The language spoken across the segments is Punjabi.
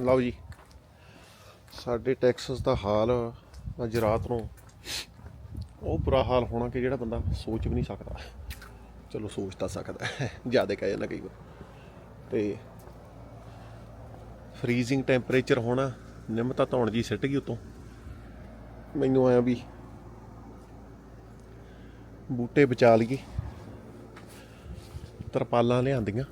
ਲਓ ਜੀ। ਸਾਡੇ ਟੈਕਸਸ ਦਾ ਹਾਲ ਅੱਜ ਰਾਤ ਨੂੰ ਉਹ ਬੁਰਾ ਹਾਲ ਹੋਣਾ ਕਿ ਜਿਹੜਾ ਬੰਦਾ ਸੋਚ ਵੀ ਨਹੀਂ ਸਕਦਾ। ਚਲੋ ਸੋਚ ਤਾਂ ਸਕਦਾ ਜ਼ਿਆਦਾ ਕਹਿ ਜਾਂਦਾ ਕਈ ਵਾਰ। ਤੇ ਫਰੀਜ਼ਿੰਗ ਟੈਂਪਰੇਚਰ ਹੋਣਾ ਨਿੰਮਤਾ ਧੌਣ ਜੀ ਸਿੱਟ ਗਈ ਉਤੋਂ। ਮੈਨੂੰ ਆਇਆ ਵੀ ਬੂਟੇ ਬਚਾ ਲਈਏ। ਤਰਪਾਲਾਂ ਲਿਆਂਦੀਆਂ।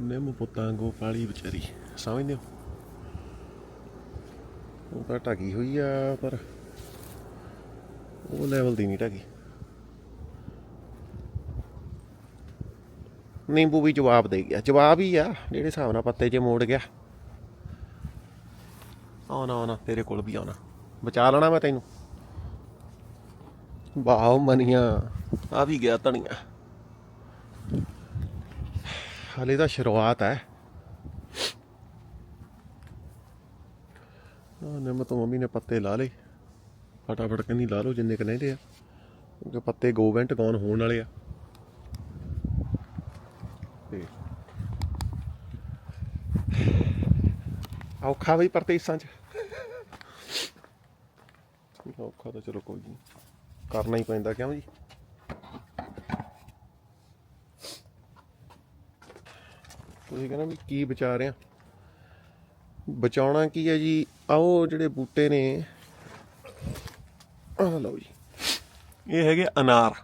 ਨਿੰਮ ਪੁੱਤਾਂ ਗੋ ਪਾਲੀ ਵਿਚਾਰੀ, ਸਮਝਦੇ ਹੋ? ਉਹ ਤਾਂ ਢਕੀ ਹੋਈ ਆ, ਪਰ ਉਹ ਲੈਵਲ ਦੀ ਨਹੀਂ ਢਕੀ ਨਿੰਬੂ ਵੀ ਜਵਾਬ ਦੇ ਗਿਆ। ਜਵਾਬ ਹੀ ਆ, ਜਿਹੜੇ ਹਿਸਾਬ ਨਾਲ ਪੱਤੇ 'ਚ ਮੋੜ ਗਿਆ। ਆਉਣਾ ਆਉਣਾ ਤੇਰੇ ਕੋਲ ਵੀ ਆਉਣਾ। ਬਚਾ ਲੈਣਾ ਮੈਂ ਤੈਨੂੰ। ਵਾਓ ਮਨੀਆਂ, ਆ ਵੀ ਗਿਆ ਧਣੀਆਂ ਹਾਲੇ ਤਾਂ ਸ਼ੁਰੂਆਤ ਹੈ। ਆ ਨਿੰਮ ਮੰਮੀ ਨੇ ਪੱਤੇ ਲਾ ਲਏ। ਫਟਾਫਟ ਕਹਿੰਦੀ, ਲਾ ਲਓ ਜਿੰਨੇ ਕ ਲੈਂਦੇ ਆ। ਕਿਉਂਕਿ ਪੱਤੇ ਗੋਵੈਂਟ ਗੌਨ ਹੋਣ ਵਾਲੇ ਆ। ਤੇ ਔਖਾ ਵੀ ਪਰਤੀਸਾਂ ਚ। ਔਖਾ ਤਾਂ ਚਲੋ ਕੋਈ ਨਹੀਂ। ਕਰਨਾ ਹੀ ਪੈਂਦਾ ਕਿਉਂ ਜੀ? ਤੁਸੀਂ ਕਹਿੰਦਾ ਵੀ ਕੀ ਬਚਾ ਰਹੇ ਆ? ਬਚਾਉਣਾ ਕੀ ਹੈ ਜੀ? ਆਓ ਜਿਹੜੇ ਬੂਟੇ ਨੇ, ਆਹ ਲਓ ਜੀ। ਇਹ ਹੈਗੇ ਅਨਾਰ।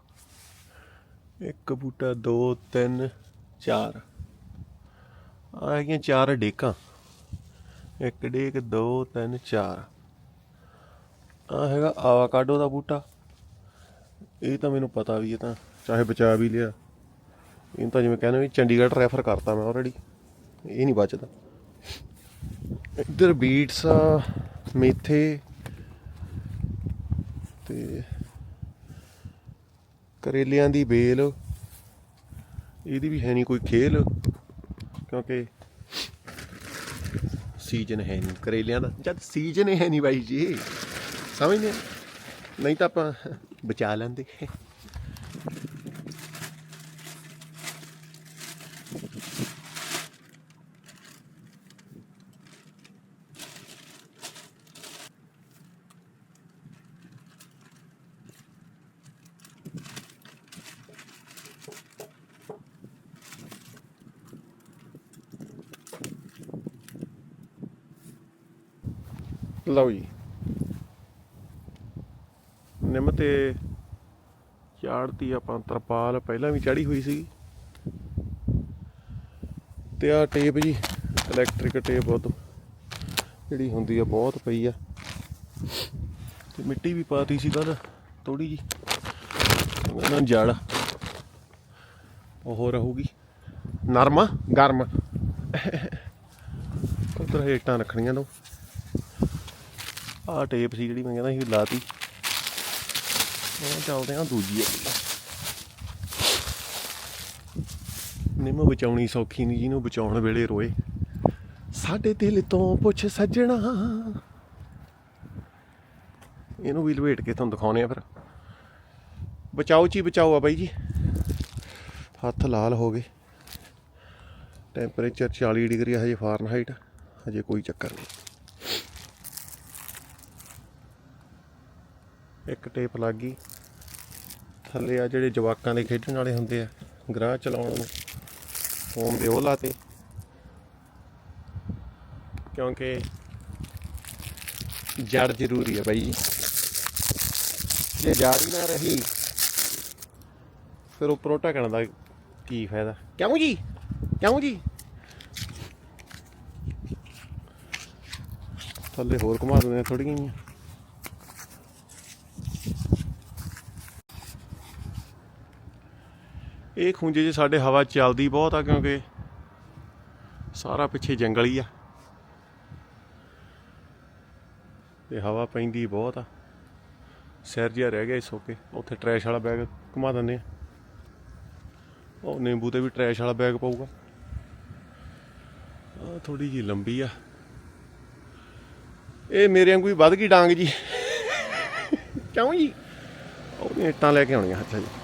ਇੱਕ ਬੂਟਾ 2 3 4 ਆ ਹੈਗੀਆਂ ਚਾਰ ਡੇਕਾਂ। ਇੱਕ ਡੇਕ 2 3 4 ਆ ਹੈਗਾ ਆਵਾਕਾਡੋ ਦਾ ਬੂਟਾ। ਇਹ ਤਾਂ ਮੈਨੂੰ ਪਤਾ ਵੀ ਇਹ ਤਾਂ, ਚਾਹੇ ਬਚਾ ਵੀ ਲਿਆ। ਇਹਨੂੰ ਤਾਂ ਜਿਵੇਂ ਕਹਿੰਦੇ ਵੀ ਚੰਡੀਗੜ੍ਹ ਰੈਫਰ ਕਰਤਾ ਮੈਂ ਆਲਰੇਡੀ ਇਹ ਨਹੀਂ ਬਚਦਾ। ਇੱਧਰ ਬੀਟਸ ਆ, ਮੇਥੇ ਤੇ ਕਰੇਲਿਆਂ ਦੀ ਬੇਲ। ਇਹਦੀ ਵੀ ਹੈ ਨਹੀਂ ਕੋਈ ਖੇਲ, ਕਿਉਂਕਿ ਸੀਜ਼ਨ ਹੈ ਨਹੀਂ ਕਰੇਲਿਆਂ ਦਾ। ਜਦ ਸੀਜ਼ਨ ਹੈ ਨਹੀਂ ਬਾਈ ਜੀ। ਸਮਝਦੇ ਨਹੀਂ ਤਾਂ ਆਪਾਂ ਬਚਾ ਲੈਂਦੇ। ਲਓ ਜੀ। ਨਿੰਮ ਤੇ ਚਾੜਤੀ ਆਪਾਂ ਤਰਪਾਲ ਪਹਿਲਾਂ ਵੀ ਚੜੀ ਹੋਈ ਸੀ। ਤੇ ਆ ਟੇਪ ਜੀ ਇਲੈਕਟ੍ਰਿਕ ਟੇਪ ਬਹੁਤ ਜਿਹੜੀ ਹੁੰਦੀ ਆ ਬਹੁਤ ਪਈ ਆ। ਤੇ ਮਿੱਟੀ ਵੀ ਪਾਤੀ ਸੀ ਕੱਲ ਥੋੜੀ ਜੀ। ਨਾ ਜੜ ਉਹ ਰਹੂਗੀ। ਨਰਮ ਆ, ਗਰਮ। ਉਧਰ ਹੇਟਾਂ ਰੱਖਣੀਆਂ ਤੋਂ ਆਹ ਟੇਪ ਸੀ ਜਿਹੜੀ ਮੈਂ ਕਹਿੰਦਾ ਸੀ ਲਾਤੀ। ਉਹ ਚੱਲਦੇ ਆ ਦੂਜੀ ਅੱਗੇ ਨਿੰਮ ਬਚਾਉਣੀ ਸੌਖੀ ਨਹੀਂ ਜਿਹਨੂੰ ਬਚਾਉਣ ਵੇਲੇ ਰੋਏ। ਸਾਡੇ ਦਿਲ ਤੋਂ ਪੁੱਛ ਸੱਜਣਾ। ਇਹਨੂੰ ਵੀ ਲਵੇਟ ਕੇ ਤੁਹਾਨੂੰ ਦਿਖਾਉਣੇ ਆ ਫਿਰ। ਬਚਾਓ ਚੀ ਬਚਾਓ ਆ ਬਾਈ ਜੀ। ਹੱਥ ਲਾਲ ਹੋ ਗਏ। ਟੈਂਪਰੇਚਰ 40 ਡਿਗਰੀ, ਹਜੇ ਫਾਰਨਹਾਈਟ। ਹਜੇ ਕੋਈ ਚੱਕਰ ਨਹੀਂ। ਇੱਕ ਟੇਪ ਲੱਗ ਗਈ। ਥੱਲੇ ਆ ਜਿਹੜੇ ਜਵਾਕਾਂ ਦੇ ਖੇਡਣ ਵਾਲੇ ਹੁੰਦੇ ਆ, ਗਰਾਹ ਚਲਾਉਣ ਨੂੰ। ਫੋਮ ਦੇ ਉਹ ਲਾਤੇ ਕਿਉਂਕਿ ਜੜ ਜ਼ਰੂਰੀ ਹੈ ਬਾਈ ਜੀ। ਜੇ ਜੜ ਹੀ ਨਾ ਰਹੀ, ਫਿਰ ਉੱਪਰੋਂ ਢਕਣ ਦਾ ਕੀ ਫਾਇਦਾ? ਕਿਉਂ ਜੀ? ਕਿਉਂ ਜੀ? ਥੱਲੇ ਹੋਰ ਘੁਮਾ ਦਿੰਦੇ ਥੋੜੀਆਂ ਜਿਹੀਆਂ। ਇਹ ਖੁੰਝੇ 'ਚ ਸਾਡੇ ਹਵਾ ਚੱਲਦੀ ਬਹੁਤ ਆ ਕਿਉਂਕਿ ਸਾਰਾ ਪਿੱਛੇ ਜੰਗਲ ਹੀ ਆ। ਤੇ ਹਵਾ ਪੈਂਦੀ ਬਹੁਤ ਆ। ਸਿਰ ਜਿਹਾ ਰਹਿ ਗਿਆ ਇਸ ਕੇ ਉੱਥੇ ਟਰੈਸ਼ ਵਾਲਾ ਬੈਗ ਘੁਮਾ ਦਿੰਦੇ ਆ। ਉਹ ਨਿੰਬੂ ਤੇ ਵੀ ਟਰੈਸ਼ ਵਾਲਾ ਬੈਗ ਪਊਗਾ। ਆ ਥੋੜੀ ਜੀ ਲੰਬੀ ਆ। ਇਹ ਮੇਰੇ ਵਾਂਗੂ ਹੀ ਵੱਧ ਗਈ ਡਾਂਗ ਜੀ। ਕਿਉਂ ਜੀ? ਉਹ ਇੱਟਾਂ ਲੈ ਕੇ ਆਉਣੀਆਂ ਹੱਥਾਂ 'ਚ।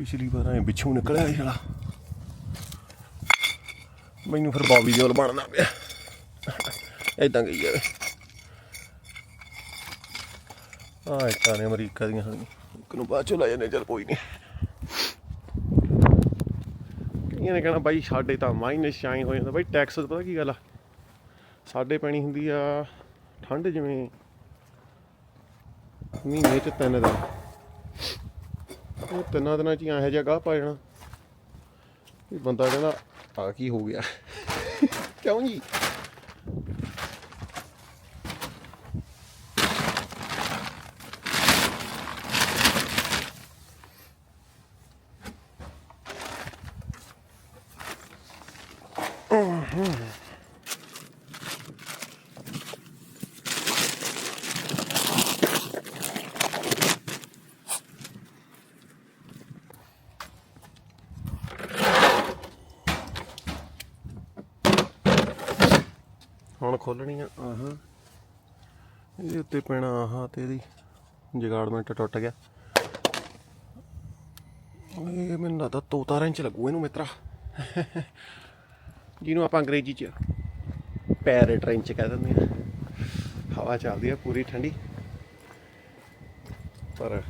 ਪਿਛਲੀ ਵਾਰ ਐ ਪਿੱਛੋਂ ਨਿਕਲਿਆ ਇਹ ਸਾਲਾ। ਮੈਨੂੰ ਫਿਰ ਬੌਬੀ ਦਿਓਲ ਬਣਨਾ ਪਿਆ। ਏਦਾਂ ਗਈ ਜਾਵੇ। ਆ ਇੱਟਾਂ ਨੇ ਅਮਰੀਕਾ ਦੀਆਂ ਹਨ ਇੱਕ ਨੂੰ ਬਾਅਦ ਚੋਂ ਲੈ ਜਾਂਦੇ ਚਲ ਕੋਈ ਨਹੀਂ ਕਈਆਂ ਨੇ ਕਹਿਣਾ, ਬਾਈ ਸਾਡੇ ਤਾਂ ਮਾਈਨਸ ਆਈ ਹੋ ਜਾਂਦਾ। ਬਾਈ ਟੈਕਸ ਪਤਾ ਕੀ ਗੱਲ ਆ? ਸਾਡੇ ਪੈਣੀ ਹੁੰਦੀ ਆ ਠੰਡ ਜਿਵੇਂ ਮਹੀਨੇ ਚ ਤਿੰਨ ਦਿਨ। ਉਹ ਤਿੰਨਾਂ ਦਿਨਾਂ ਚ ਹੀ ਇਹੋ ਜਿਹਾ ਗਾਹ ਪਾ ਜਾਣਾ। ਵੀ ਬੰਦਾ ਕਹਿੰਦਾ ਆ ਕੀ ਹੋ ਗਿਆ? ਕਿਉਂ ਜੀ? ਹੁਣ ਖੋਲਣੀ ਆਹਾਂ। ਇਹਦੇ ਉੱਤੇ ਪੈਣਾ ਆਹ ਤੇ ਇਹਦੀ ਜਗਾੜਮੈਂਟ ਟੁੱਟ ਗਿਆ। ਇਹ ਮੈਨੂੰ ਲੱਗਦਾ ਤੋਤਾ ਰੈਂਚ ਲੱਗੂ ਇਹਨੂੰ ਮਿੱਤਰਾ। ਜਿਹਨੂੰ ਆਪਾਂ ਅੰਗਰੇਜ਼ੀ ਚ ਪੈਰਟ ਰੈਂਚ ਕਹਿ ਦਿੰਦੇ ਆ। ਹਵਾ ਚੱਲਦੀ ਆ ਪੂਰੀ ਠੰਡੀ। ਪਰ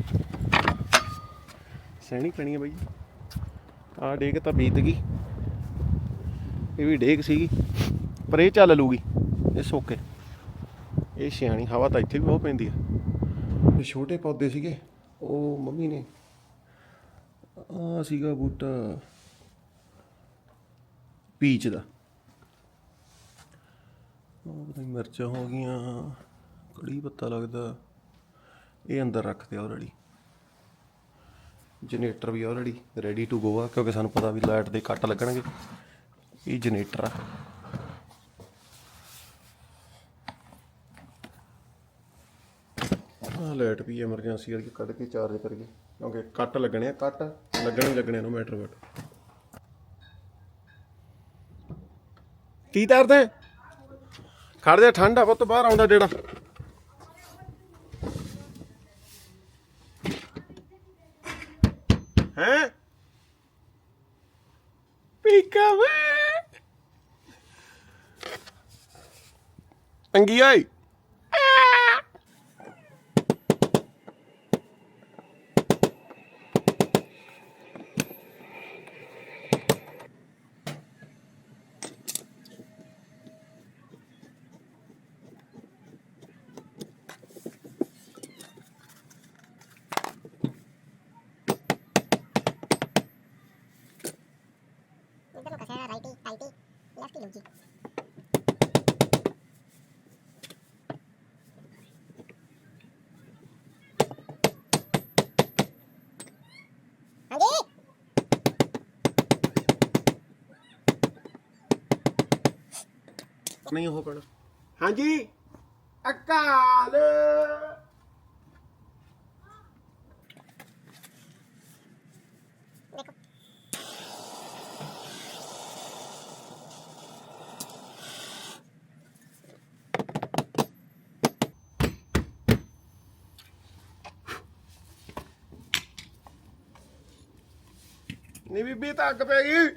ਸਹਿਣੀ ਪੈਣੀ ਆ ਬਈ ਆ ਡੇਕ ਤਾਂ ਬੀਤ ਗਈ। ਇਹ ਵੀ ਡੇਕ ਸੀਗੀ। ਪਰ ਇਹ ਚੱਲ ਲੂਗੀ। ਇਹ ਸੋਕੇ। ਇਹ ਸਿਆਣੀ ਹਵਾ ਤਾਂ ਇੱਥੇ ਵੀ ਬਹੁਤ ਪੈਂਦੀ ਆ। ਤੇ ਛੋਟੇ ਪੌਦੇ ਸੀਗੇ, ਉਹ ਮੰਮੀ ਨੇ ਆ ਸੀਗਾ ਬੂਟਾ ਪੀਚ ਦਾ। ਉਹ ਪਤਾ ਨਹੀਂ ਮਿਰਚਾਂ ਹੋ ਗਈਆਂ, ਕੜੀ ਪੱਤਾ ਲੱਗਦਾ, ਇਹ ਅੰਦਰ ਰੱਖਦੇ ਆਲਰੇਡੀ ਜਨਰੇਟਰ ਵੀ ਆਲਰੇਡੀ ਰੈਡੀ ਟੂ ਗੋ ਆ, ਕਿਉਂਕਿ ਸਾਨੂੰ ਪਤਾ ਵੀ ਲਾਈਟ ਦੇ ਕੱਟ ਲੱਗਣਗੇ। ਇਹ ਜਨਰੇਟਰ ਆ। ਆ ਲਾਈਟ ਵੀ ਐਮਰਜੈਂਸੀ ਵਾਲੀ ਕੱਢ ਕੇ ਚਾਰਜ ਕਰੀਏ। ਕਿਉਂਕਿ ਕੱਟ ਲੱਗਣੇ ਆ, ਕੱਟ ਲੱਗਣੇ ਲੱਗਣੇ ਨੂੰ ਮੈਟਰ ਵਟ ਕੀ ਤਰਦੇ ਖੜ ਜਾ, ਠੰਡਾ ਪੁੱਤ, ਬਾਹਰ ਆਉਂਦਾ ਜਿਹੜਾ ਹੈ? ਪੀਕਾ ਵੇ। ਅੰਗੀ ਆਈ? ਨਹੀਂ ਉਹ ਪੈਣਾ ਹਾਂਜੀ। ਅਕਾਲ। ਦੇਖੋ ਨਹੀਂ ਬੀਬੀ ਤਾਂ ਅੱਗ ਪੈ ਗਈ।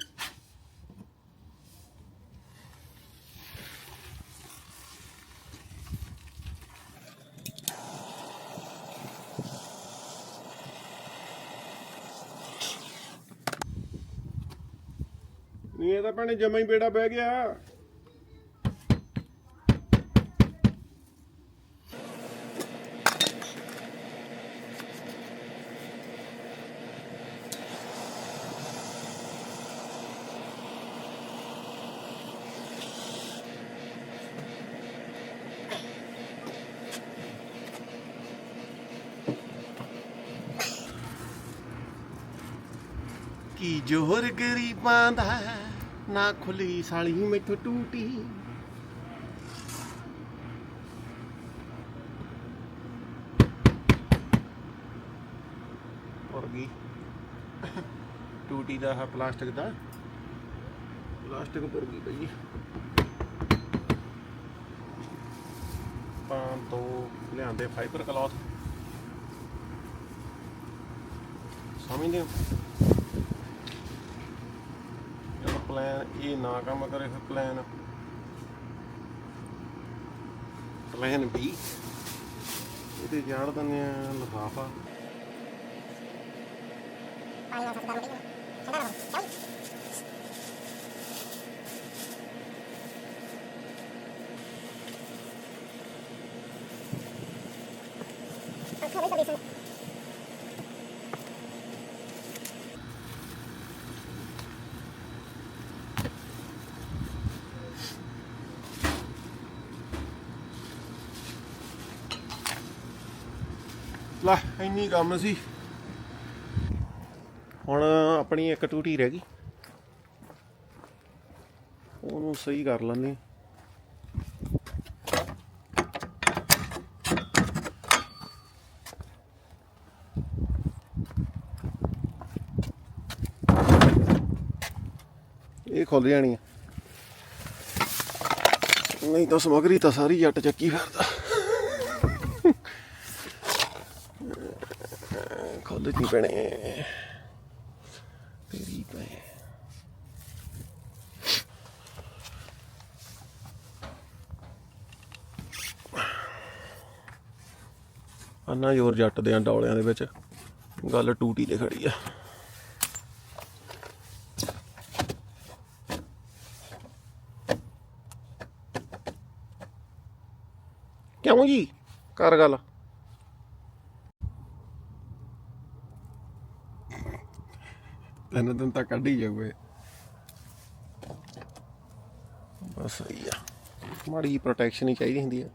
ਨਹੀਂ ਇਹ ਤਾਂ ਭੈਣੇ ਜਮਾ ਹੀ ਬੇੜਾ ਬਹਿ ਗਿਆ। ਕੀ ਜੋਹਰ ਗਰੀਬਾਂ ਦਾ ਨਾ ਖੁੱਲੀ ਸਾਲੀ ਮੈਥੋਂ ਟੂਟੀ। ਔਰ ਗਈ ਟੂਟੀ ਦਾ ਹੈ ਪਲਾਸਟਿਕ ਦਾ। ਪਲਾਸਟਿਕ ਪਰ ਗਈ ਬਈ ਆਪਾਂ ਤੋਂ ਲਿਆਂਦੇ ਫਾਈਬਰ ਕਲੌਥ ਸਮਝਦੇ ਹੋ? ਪਲਾਨ ਇਹ ਨਾ ਕੰਮ ਕਰੇ ਫਿਰ ਪਲਾਨ ਪਲਾਨ ਵੀ ਇਹਦੇ ਜਾੜ ਦਿੰਦੇ ਆ ਲਿਫਾਫਾ। ਪਾਣੀ ਨਾਲ ਸਸਤਾ ਮੁੜੀ ਠੰਡਾ ਰਹੋ ਚਲ ਅੱਖਾਂ ਵਿੱਚ ਦੇਖੋ ਲੈ ਇੰਨੀ ਕੰਮ ਸੀ। ਹੁਣ ਆਪਣੀ ਇੱਕ ਟੂਟੀ ਰਹਿ ਗਈ। ਉਹਨੂੰ ਸਹੀ ਕਰ ਲੈਂਦੇ ਇਹ ਖੁੱਲ ਜਾਣੀ ਨਹੀਂ ਤਾਂ ਸਮਗਰੀ ਤਾਂ ਸਾਰੀ ਜੱਟ ਚੱਕੀ ਫਿਰਦਾ। ਖੁੱਲ ਨਹੀਂ ਪੈਣੇ? ਤੇਰੀ ਪੈ ਅੰਨਾ ਜ਼ੋਰ ਜੱਟ ਦੇ ਡੌਲਿਆਂ ਦੇ ਵਿੱਚ। ਗੱਲ ਟੂਟੀ ਤੇ ਖੜੀ ਆ। ਕਿਉਂ ਜੀ? ਕਰ ਗੱਲ। ਦਿਨ ਤਾਂ ਕੱਢ ਹੀ ਜਾਊਗੇ। ਬਸ ਸਹੀ ਮਾੜੀ ਪ੍ਰੋਟੈਕਸ਼ਨ ਹੀ ਚਾਹੀਦੀ ਹੁੰਦੀ ਆ।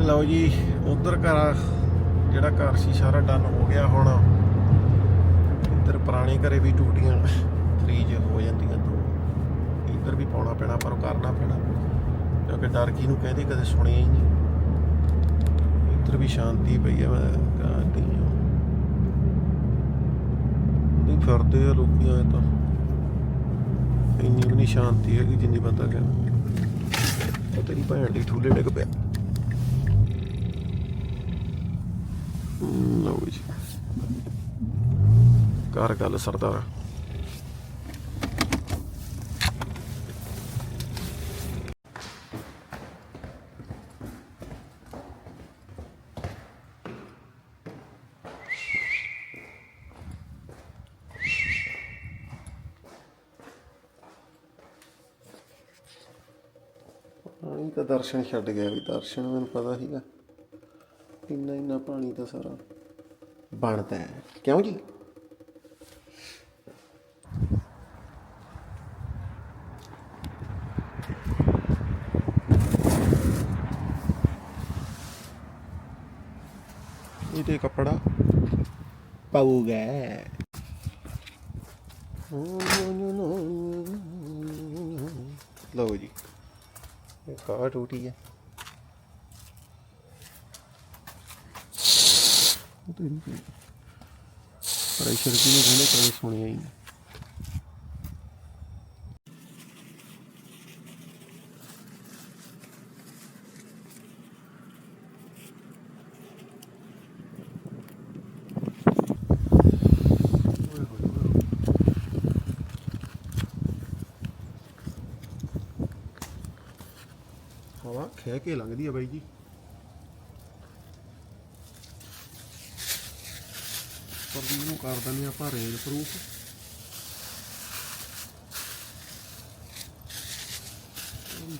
ਲਓ ਜੀ, ਉਧਰ ਘਰ ਜਿਹੜਾ ਘਰ ਸੀ ਸਾਰਾ ਡਨ ਹੋ ਗਿਆ ਹੁਣ। ਇੱਧਰ ਪੁਰਾਣੇ ਘਰੇ ਵੀ ਟੂਟੀਆਂ ਫ੍ਰੀਜ ਹੋ ਜਾਂਦੀਆਂ ਦੋ। ਇੱਧਰ ਵੀ ਪਾਉਣਾ ਪੈਣਾ, ਪਰ ਉਹ ਕਰਨਾ ਪੈਣਾ। ਕਿਉਂਕਿ ਡਰ ਕੀ ਨੂੰ ਕਹਿੰਦੇ ਕਦੇ ਸੁਣਿਆ ਹੀ ਨਹੀਂ। ਇੱਧਰ ਵੀ ਸ਼ਾਂਤੀ ਪਈ ਹੈ ਮੈਂ ਕਹਦੀ ਫਿਰਦੇ ਆ ਲੋਕੀ ਆਏ ਤਾਂ। ਇੰਨੀ ਵੀ ਨਹੀਂ ਸ਼ਾਂਤੀ ਹੈਗੀ ਜਿੰਨੀ ਬੰਦਾ ਕਹਿੰਦਾ ਉਹ ਤੇਰੀ ਭੈਣ ਦੀ ਠੂਲੇ ਡਿੱਗ ਪਿਆ। ਹਮ, ਲਓ ਜੀ। ਕਰ ਗੱਲ ਸਰਦਾਰ ਪਾਣੀ ਤਾਂ ਦਰਸ਼ਨ ਛੱਡ ਗਿਆ ਵੀ ਦਰਸ਼ਨ ਮੈਨੂੰ ਪਤਾ ਸੀਗਾ। ਇੰਨਾ ਇੰਨਾ ਪਾਣੀ ਤਾਂ ਸਾਰਾ ਬਣਦਾ ਹੈ। ਕਿਉਂ ਜੀ? ਇਹ ਤੇ ਕੱਪੜਾ ਪਾਊਗਾ। ਲਓ ਜੀ। ਇਹ ਕਾਰ ਟੂਟੀ ਹੈ ਪ੍ਰੈਸ਼ਰ ਕੀ ਨਹੀਂ ਕਹਿੰਦੇ ਕਦੇ ਸੁਣਿਆ ਹੀ ਨਹੀਂ ਓਏ ਹੋਏ ਹੋਏ। ਹਵਾ ਕੇ ਲੰਘਦੀ ਆ ਬਾਈ ਜੀ। ਪਰ ਵੀ ਕਰ ਦਿੰਦੇ ਆਪਾਂ ਰੇਨ ਪ੍ਰੂਫ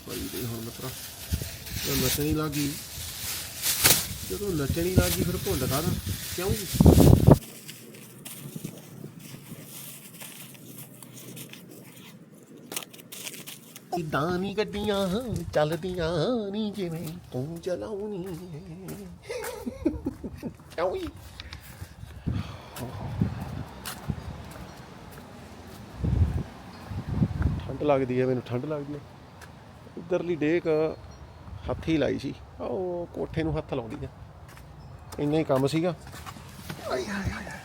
ਭਾਈ ਦੇ ਹੁਣ ਮਤਰਾ, ਇਹ ਨੱਚਣੀ ਲੱਗੀ ਜਦੋਂ ਨੱਚਣੀ ਲੱਗੀ ਫਿਰ ਭੁੱਲ ਕਾਹਦਾ ਕਿਉਂ ਇਦਾਂ ਨਹੀਂ ਗੱਡੀਆਂ ਚੱਲਦੀਆਂ ਨਹੀਂ ਜਿਵੇਂ ਤੂੰ ਚਲਾਉਣੀ ਜੀ? ਠੰਡ ਲੱਗਦੀ ਹੈ ਮੈਨੂੰ ਠੰਡ ਲੱਗਦੀ ਹੈ। ਇਧਰਲੀ ਡੇਕ ਹੱਥ ਹੀ ਲਾਈ ਸੀ ਉਹ ਕੋਠੇ ਨੂੰ ਹੱਥ ਲਾਉਂਦੀ ਆ ਇੰਨਾ ਹੀ ਕੰਮ ਸੀਗਾ। ਆਏ ਹਾਏ ਹਾਏ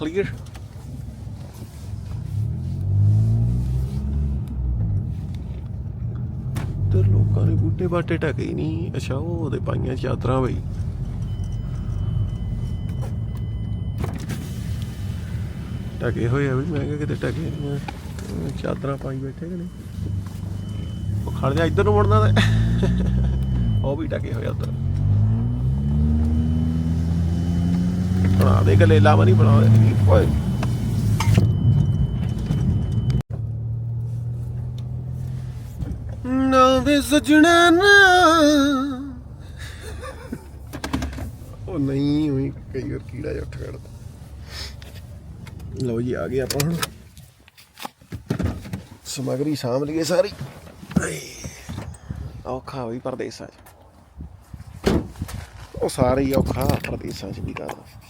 clear. ਤੇ ਲੋਕਾਂ ਨੇ ਬੂਟੇ ਬਾਟੇ ਢਕੇ ਹੀ ਨਹੀਂ। ਅੱਛਾ, ਉਹ ਉਹਦੇ ਪਾਈਆਂ ਚਾਦਰਾਂ ਬਈ। ਢਕੇ ਹੋਏ ਆ ਵੀ ਮੈਂ ਕਿਹਾ ਕਿਤੇ ਢਕੇ ਨਹੀਂ ਚਾਦਰਾਂ ਪਾਈ ਬੈਠੇ ਕਿ ਨਹੀਂ? ਉਹ ਖੜ ਜਾ, ਇੱਧਰ ਨੂੰ ਮੁੜਨਾ ਤੇ। ਉਹ ਵੀ ਢਕੇ ਹੋਇਆ ਉੱਧਰ। ਬਣਾ ਦੇ ਗਲੇ ਲਾਵਾ ਨਹੀਂ ਬਣਾ ਦੇ। ਓਏ। ਨਾ ਵੇ ਸਜਣਾ ਨਾ। ਉਹ ਨਹੀਂ ਹੋਈ ਕਈ ਵਾਰ ਕੀੜਾ ਜਿਹਾ ਉੱਠ ਖੜਦਾ। ਲਓ ਜੀ ਆ ਗਏ ਆਪਾਂ ਹੁਣ। ਸਮਗਰੀ ਸਾਂਭ ਲਈਏ ਸਾਰੀ। ਔਖਾ ਹੋਈ ਪਰਦੇਸਾਂ 'ਚ। ਉਹ ਸਾਰੇ ਹੀ ਔਖਾ ਪਰਦੇਸਾਂ 'ਚ ਵੀ ਕਰਦਾ।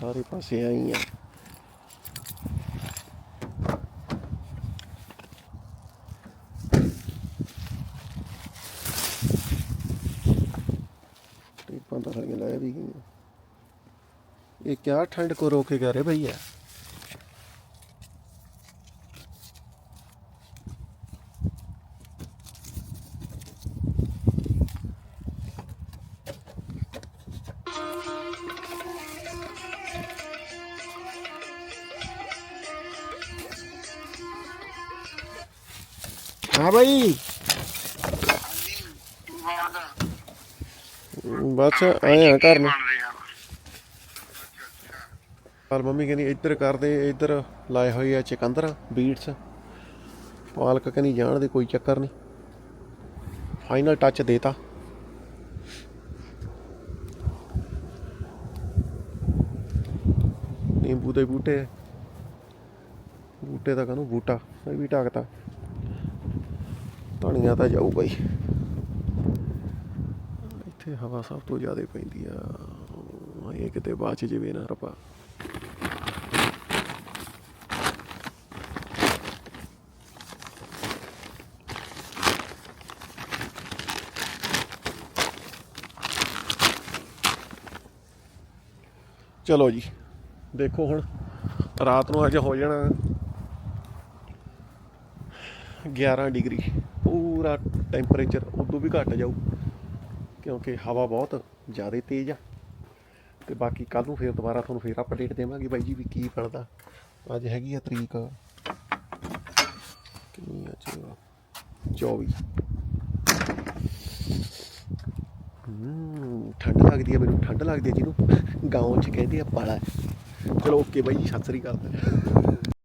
ਸਾਰੇ ਪਾਸੇ ਆਈ ਆ। ਟੇਪਾਂ ਤਾਂ ਸਾਰੀਆਂ ਲੈ ਵੀ ਗਈਆਂ। ਇਹ ਕਿਆ ਠੰਡ ਕੋ ਰੋਕੇ ਗਾ ਰੇ ਭਈਆ? ਹਾਂ ਭਾਈ ਬਸ ਆਏ ਆ ਘਰ ਨੂੰ। ਪਰ ਮੰਮੀ ਕਹਿੰਦੀ ਇੱਧਰ ਕਰਦੇ ਇੱਧਰ ਲਾਏ ਹੋਏ ਆ ਚਕੰਦਰ ਬੀਟਸ। ਪਾਲਕ ਕਹਿੰਦੀ ਜਾਣ ਦੇ ਕੋਈ ਚੱਕਰ ਨਹੀਂ। ਫਾਈਨਲ ਟੱਚ ਦੇਤਾ। ਨਿੰਬੂ ਦੇ ਬੂਟੇ। ਬੂਟੇ ਦਾ ਕਹਿੰਦਾ ਬੂਟਾ? ਇਹ ਵੀ ਢੱਕਤਾ। ਧਣੀਆਂ ਤਾਂ ਜਾਊਗਾ ਹੀ। ਇੱਥੇ ਹਵਾ ਸਭ ਤੋਂ ਜ਼ਿਆਦਾ ਪੈਂਦੀ ਆ। ਇਹ ਕਿਤੇ ਬਾਅਦ ਚ ਜਿਵੇਂ ਨਾ ਰਪਾ ਚਲੋ ਜੀ, ਦੇਖੋ ਹੁਣ, ਰਾਤ ਨੂੰ ਅੱਜ ਹੋ ਜਾਣਾ 11 ਡਿਗਰੀ। ਪੂਰਾ ਟੈਂਪਰੇਚਰ ਉਦੋਂ ਵੀ ਘਟ ਜਾਊ, ਕਿਉਂਕਿ ਹਵਾ ਬਹੁਤ ਜ਼ਿਆਦਾ ਤੇਜ਼ ਆ। ਤੇ ਬਾਕੀ ਕੱਲ ਨੂੰ ਫੇਰ ਦੁਬਾਰਾ ਤੁਹਾਨੂੰ ਫੇਰ ਅਪਡੇਟ ਦੇਵਾਂਗੇ ਬਾਈ ਜੀ ਵੀ ਕੀ ਬਣਦਾ। ਅੱਜ ਹੈਗੀ ਆ ਤਰੀਕ ਕਿੰਨੀ ਅੱਜ 24 ਹੂੰ, ਠੰਡ ਲੱਗਦੀ ਆ ਮੈਨੂੰ, ਠੰਡ ਲੱਗਦੀ ਆ ਜਿਹਨੂੰ ਗਾਉਂ ਚ ਕਹਿੰਦੇ ਆ ਪਾਲਾ। ਚਲੋ ਓਕੇ ਬਾਈ ਜੀ, ਸਤਿ ਸ੍ਰੀ ਅਕਾਲ।